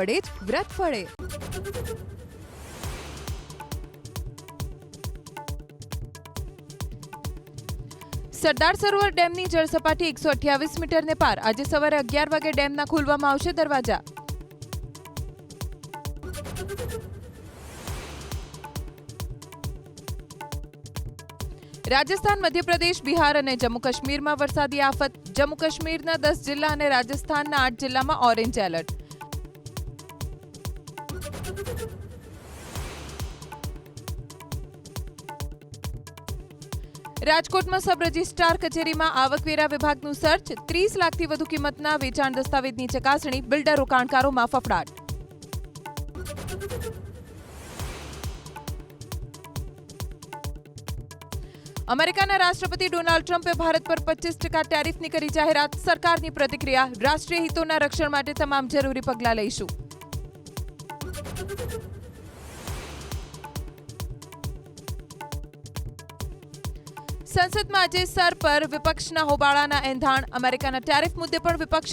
વડે જ વ્રત ફળે. સરદાર સરોવર ડેમની જળસપાટી એકસો અઠ્યાવીસ મીટરને પાર. આજે સવારે અગિયાર વાગે ડેમના ખોલવામાં આવશે દરવાજા. રાજસ્થાન, મધ્યપ્રદેશ, બિહાર અને જમ્મુ કાશ્મીરમાં વરસાદી આફત. જમ્મુ કાશ્મીરના દસ જિલ્લા અને રાજસ્થાનના આઠ જિલ્લામાં ઓરેન્જ એલર્ટ. રાજકોટમાં સબ રજિસ્ટ્રાર કચેરીમાં આવકવેરા વિભાગનું સર્ચ, ત્રીસ લાખથી વધુ કિંમતના વેચાણ દસ્તાવેજની ચકાસણી, બિલ્ડર રોકાણકારોમાં ફફડાટ. અમેરિકાના રાષ્ટ્રપતિ ડોનાલ્ડ ટ્રમ્પે ભારત પર પચીસ ટકા ટેરિફની કરી જાહેરાત. સરકારની પ્રતિક્રિયા, રાષ્ટ્રીય હિતોના રક્ષણ માટે તમામ જરૂરી પગલાં લઈશું. સંસદમાં આજે સર પર વિપક્ષના હોબાળાના એંધાણ અમેરિકાના ટેરિફ મુદ્દે પણ વિપક્ષ